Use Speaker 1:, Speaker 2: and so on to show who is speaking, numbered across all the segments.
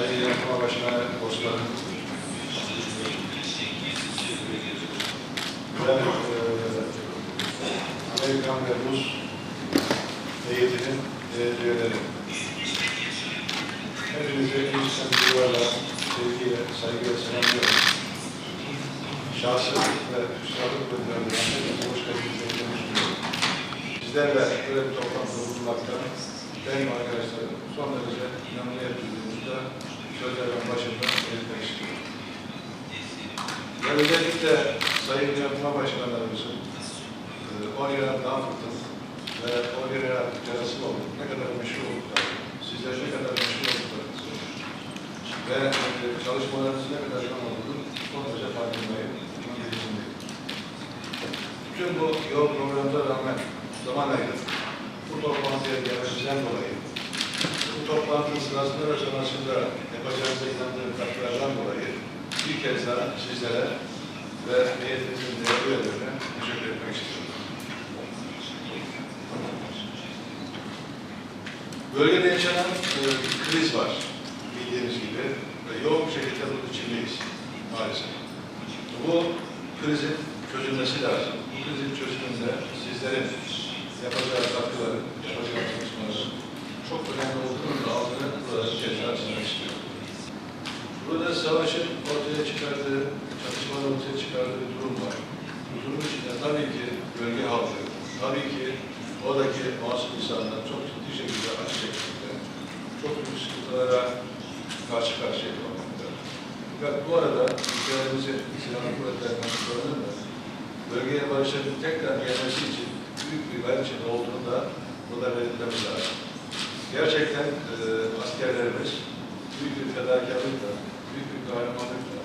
Speaker 1: Sayın Yapma Başkanı dostlarım, ben eee Amerikan ve Rus heyetinin değerli üyeleri. Hepinize ilk saygılarla, sevgiyle, saygıyla selamlıyorum. Şahsım ve üstadık bölümlerinde hepinize hoş geldiniz. Sizlerle böyle bir toplantıda bulunmaktan benim arkadaşlarım son Ve özellikle Sayın Yapma Başkanlarımızın e, Oraya Danfıt'ın ve Oraya Terasımoğlu ne kadar meşhur oldukları, sizler ne kadar meşhur oldukları ve e, çalışmalarınızın ne kadar yoğun olduğunu son derece farkındayım. Bütün bu yoğun programlara rağmen zaman ayırıp bu toplantıya gelmemizden dolayı bu toplantının sırasında ve sonrasında yapacağınıza inandığım katkılardan dolayı bir kez daha sizlere ve heyetimizin değerli üyelerine teşekkür etmek istiyorum. Bölgede yaşanan e, bir kriz var bildiğiniz gibi ve yoğun bir şekilde bunun içindeyiz maalesef. Bu krizin çözülmesi lazım. Bu krizin çözümünde sizlerin yapacağı katkıları, yapacağı çalışmaları çok önemli olduğunu da altını burada bir kez daha çizmek istiyorum. Burada savaşın ortaya çıkardığı, çatışmanın ortaya çıkardığı bir durum var. Bu durum içinde tabii ki bölge halkı, tabii ki oradaki masum insanlar çok ciddi şekilde acı çekmekte, çok büyük sıkıntılara karşı karşıya kalmakta. Fakat bu arada ülkelerimizin silahlı kuvvetlerinden sorunun da bölgeye barışın tekrar gelmesi için büyük bir gayret içinde olduğunu da burada belirtmemiz lazım. Gerçekten e, askerlerimiz büyük bir fedakarlıkla, büyük bir kahramanlıkla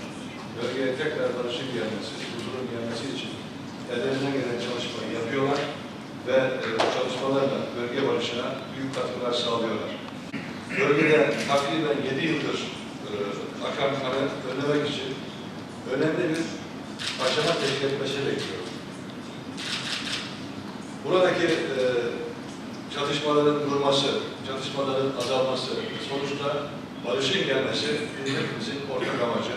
Speaker 1: bölgeye tekrar barışın gelmesi, huzurun gelmesi için ellerinden gelen çalışmayı yapıyorlar ve e, çalışmalarla bölge barışına büyük katkılar sağlıyorlar. Bölgede takriben 7 yıldır e, akan kanı önlemek için önemli bir aşama teşkil etmesi bekliyorum. Buradaki e, çatışmaların durması, çatışmaların azalması, sonuçta barışın gelmesi hepimizin ortak amacı.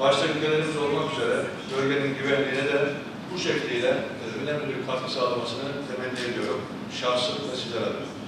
Speaker 1: Başta ülkelerimiz olmak üzere bölgenin güvenliğine de bu şekliyle e, önemli bir katkı sağlamasını temenni ediyorum. Şahsım ve sizler adına.